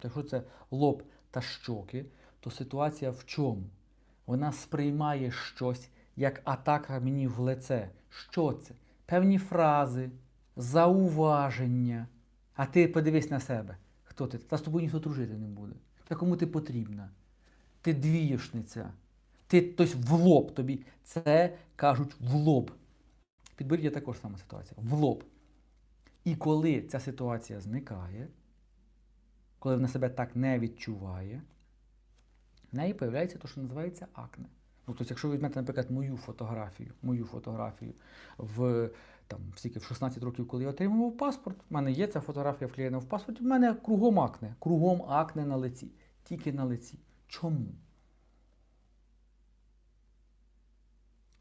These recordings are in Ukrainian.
Тобто, якщо це лоб та щоки, то ситуація в чому? Вона сприймає щось як атака мені в лице. Що це? Певні фрази, зауваження. А ти подивись на себе. Хто ти? Та з тобою ніхто дружити не буде. Та кому ти потрібна? Ти двієшниця. Ти тобто, в лоб тобі. Це кажуть в лоб. Підборіддя також сама ситуація. В лоб. І коли ця ситуація зникає, коли вона себе так не відчуває, в неї з'являється те, що називається акне. Ну, тобто, якщо ви візьмете, наприклад, мою фотографію, мою фотографію в там, стільки в 16 років, коли я отримував паспорт, в мене є ця фотографія вклеєна в паспорті, в мене кругом акне, кругом акне на лиці, тільки на лиці. Чому?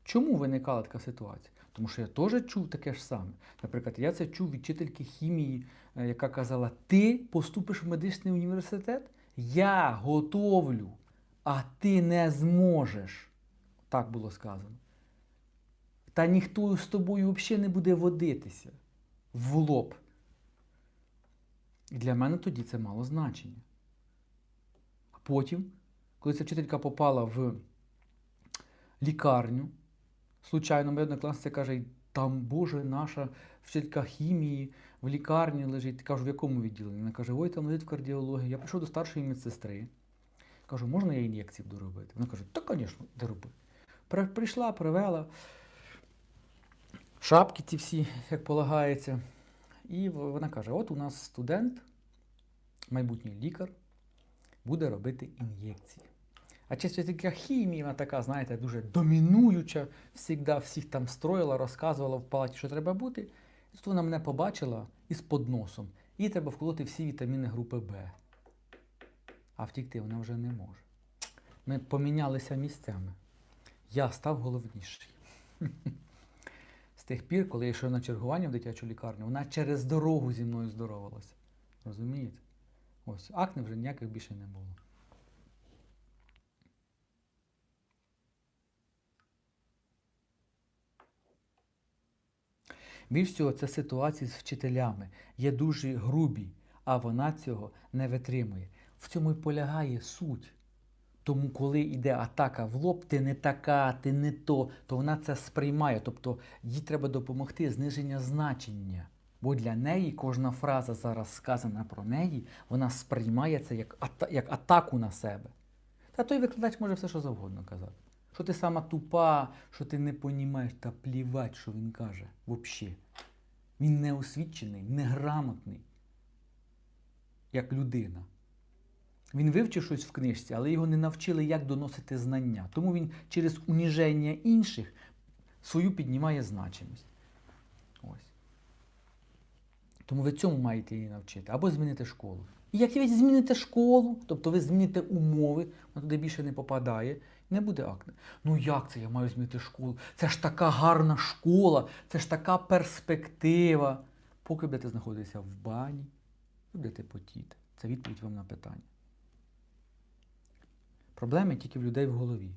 Чому виникала така ситуація? Тому що я теж чув таке ж саме. Наприклад, я це чув від вчительки хімії, е, яка казала: Ти поступиш в медичний університет, я готовлю, а ти не зможеш. Так було сказано. Та ніхто з тобою взагалі не буде водитися в лоб. І для мене тоді це мало значення. А потім, коли ця вчителька попала в лікарню, случайно моя однокласниця каже, там, Боже, наша вчителька хімії в лікарні лежить. Кажу, в якому відділенні? Вона каже, ой, там лежить в кардіології. Я прийшов до старшої медсестри. Кажу, можна я ін'єкції буду робити? Вона каже, так, звісно, де роби. Прийшла, привела шапки ці всі, як полагається. І вона каже: от у нас студент, майбутній лікар, буде робити ін'єкції. А чесно, така хімія, вона така, знаєте, дуже домінуюча, завжди всіх там строїла, розказувала в палаті, що треба бути. І тут вона мене побачила із подносом. Їй треба вколоти всі вітаміни групи Б. А втікти вона вже не може. Ми помінялися місцями. Я став головніший. З тих пір, коли я йшов на чергування в дитячу лікарню, вона через дорогу зі мною здоровалася. Розумієте? Ось, акне вже ніяких більше не було. Більш всього, це ситуації з вчителями є дуже грубі, а вона цього не витримує. В цьому й полягає суть. Тому, коли йде атака в лоб, ти не така, ти не то, то вона це сприймає. Тобто їй треба допомогти зниження значення. Бо для неї кожна фраза зараз сказана про неї, вона сприймає це як, ата- як атаку на себе. Та той викладач може все, що завгодно казати. Що ти сама тупа, що ти не понімаєш, та плівать, що він каже взагалі. Він неосвічений, неграмотний, як людина. Він вивчив щось в книжці, але його не навчили, як доносити знання. Тому він через уніження інших свою піднімає значимість. Тому ви цьому маєте її навчити. Або змінити школу. І як ви зміните школу, тобто ви зміните умови, вона туди більше не попадає, не буде акне. Ну як це я маю змінити школу? Це ж така гарна школа, це ж така перспектива. Поки будете знаходитися в бані, ви будете потіти. Це відповідь вам на питання. Проблеми тільки в людей в голові.